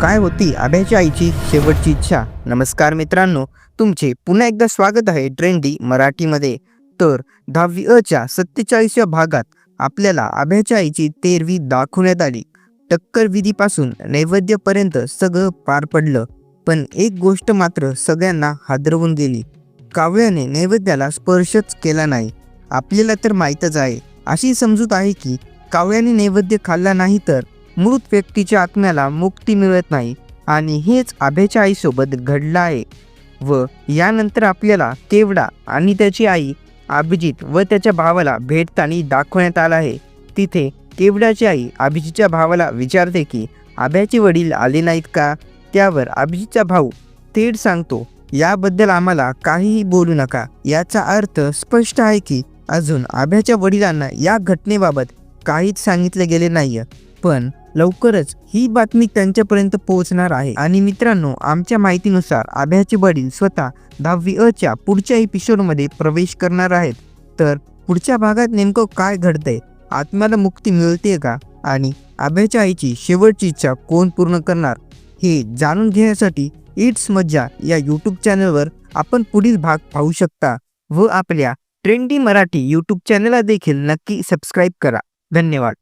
काय होती आभ्याच्या आईची शेवटची इच्छा? नमस्कार मित्रांनो तुमचे पुन्हा एकदा स्वागत आहे ट्रेंडी मराठीमध्ये. तर दहावी अच्या सत्तेचाळीसव्या भागात आपल्याला आभ्याच्या आईची तेरवी दाखवण्यात आली. टक्कर विधीपासून नैवेद्यपर्यंत सगळं पार पडलं पण एक गोष्ट मात्र सगळ्यांना हादरवून गेली. काव्याने नैवेद्याला स्पर्शच केला नाही. आपल्याला तर माहीतच आहे. अशी समजूत आहे की काव्याने नैवेद्य खाल्ला नाही तर मृत व्यक्तीच्या आत्म्याला मुक्ती मिळत नाही आणि हेच आभेच्या आईसोबत घडलं आहे. व यानंतर आपल्याला केवडा आणि त्याची आई अभिजित व त्याच्या भावाला भेटताना दाखवण्यात आलं आहे. तिथे केवडाची आई अभिजितच्या भावाला विचारते की आभ्याचे वडील आले नाहीत का? त्यावर अभिजितचा भाऊ थेट सांगतो याबद्दल आम्हाला काहीही बोलू नका. याचा अर्थ स्पष्ट आहे की अजून आभ्याच्या वडिलांना या घटनेबाबत काहीच सांगितले गेले नाही पण लवकरच ही बातमी त्यांच्यापर्यंत पोहोचणार आहे. आणि मित्रांनो आमच्या माहितीनुसार आभ्याचे वडील स्वतः दहावी अच्या पुढच्या एपिसोडमध्ये प्रवेश करणार आहेत. तर पुढच्या भागात नेमकं काय घडतंय आत्म्याला मुक्ती मिळते का? आणि आभ्याच्या आईची शेवटची इच्छा कोण पूर्ण करणार? हे जाणून घेण्यासाठी इट्स मज्जा या यूट्यूब चॅनलवर आपण पुढील भाग पाहू शकता व आपल्या ट्रेंडी मराठी यूट्यूब चॅनलला देखील नक्की सबस्क्राईब करा. धन्यवाद.